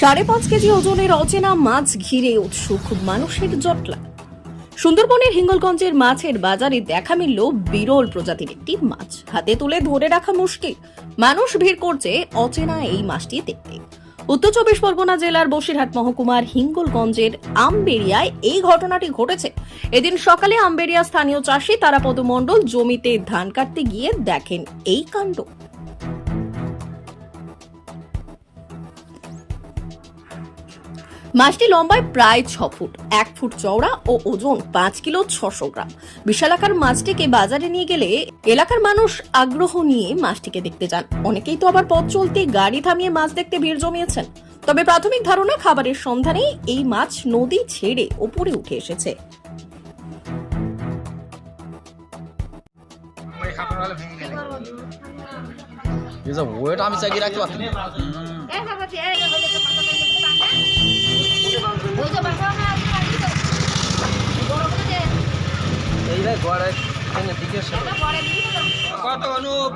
সাড়ে পাঁচ কেজি ওজনের অচেনা মাছ ঘিরে উৎসুক মানুষের জটলা। সুন্দরবনের হিঙ্গলগঞ্জের মাছের বাজারে দেখা মিলল বিরল প্রজাতির একটি মাছ। হাতে তুলে ধরে রাখা মুশকিল। মানুষ ভিড় করছে অচেনা এই মাছটি দেখতে। উত্তর চব্বিশ পরগনা জেলার বসিরহাট মহকুমার হিঙ্গলগঞ্জের আমবেরিয়ায় এই ঘটনাটি ঘটেছে। এদিন সকালে আমবেরিয়া স্থানীয় চাষি তারাপদ মণ্ডল জমিতে ধান কাটতে গিয়ে দেখেন এই কাণ্ড। মাছটি লম্বায় প্রায় ছ ফুট এক ফুট চওড়া ও ওজন পাঁচ কিলো ছশো গ্রাম। বিশালাকার মাছটিকে বাজারে নিয়ে গেলে এলাকার মানুষ আগ্রহ নিয়ে মাছটিকে দেখতে যান। অনেকেই তো আবার পথ চলতে গাড়ি থামিয়ে মাছ দেখতে ভিড় জমিয়েছেন। তবে প্রাথমিক ধারণা খাবারের সন্ধানে এই মাছ নদী ছেড়ে ওপরে উঠে এসেছে। আমি চাকিয়ে রাখতে পারছি না। কত অনুপ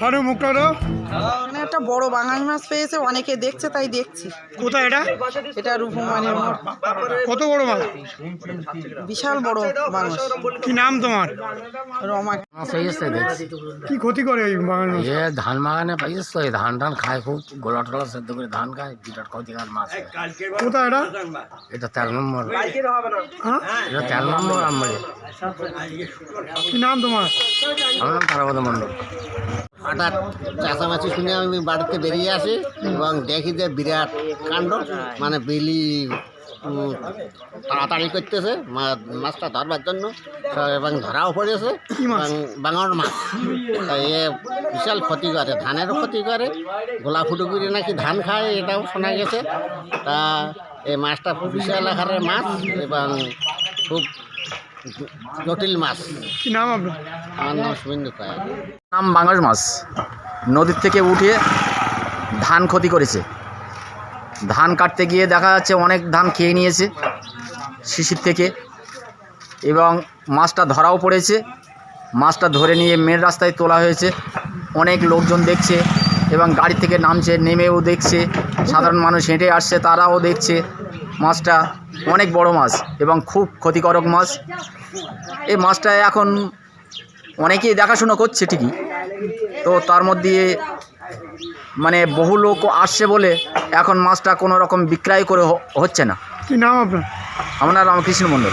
হারু মুখটা এখানে একটা বড় বাঙালি মাছ পেয়েছে অনেকে দেখছে তাই দেখছি। কোথায় এটা? এটা রূপমানি কত বড় মাছ? বিশাল বড় মানুষ। কি নাম তোমার? রমা। দেখছি কি ক্ষতি করে এই বাগান মাছ? এ ধান বাগানে পাইছিস তো এই ধান টান খায় খুব গোলা টোলা সেদ্ধ করে ধান খায় বিরাট ক্ষতিকার মাছ। কোথায় এটা? এটা তেরো নম্বর। হ্যাঁ? এটা তেরো নম্বর আমার কি নাম তোমার? আমার নাম তারাপদ মণ্ডল। হঠাৎ চেঁচামেচি শুনে আমি বাড়িতে বেরিয়ে আসি এবং দেখি যে বিরাট কাণ্ড মানে বিলি উম, তাড়াতাড়ি করতেছে মা- মাছটা ধরবার জন্য। এবং ধরাও পড়েছে এবং বাঙার মাছ। এ বিশাল ক্ষতি করে ধানেরও ক্ষতি করে। গোলা ফুটো করে নাকি ধান খায় এটাও শোনা গেছে। তা এই মাছটা বিশাল আকারের মাছ এবং খুব জটিল মাছ। কি নাম আপনার? আমার নাম শুভেন্দু পায় নাম বাংলার মাছ। নদীর থেকে উঠে ধান ক্ষতি করেছে। ধান কাটতে গিয়ে দেখা যাচ্ছে অনেক ধান খেয়ে নিয়েছে শিশির থেকে এবং মাছটা ধরাও পড়েছে। মাছটা ধরে নিয়ে মেন রাস্তায় তোলা হয়েছে। অনেক লোকজন দেখছে এবং গাড়ি থেকে নামছে নেমেও দেখছে। সাধারণ মানুষ হেঁটে আসছে তারাও দেখছে। মাছটা অনেক বড় মাছ এবং খুব ক্ষতিকারক মাছ। এই মাছটা এখন অনেকেই দেখাশুনো করছে ঠিকই। তো তার মধ্যে মানে বহু লোক আসছে বলে এখন মাছটা কোনো রকম বিক্রয় করে হ- হচ্ছে না। কি নাম আপনার? আমার নাম রামকৃষ্ণ মণ্ডল।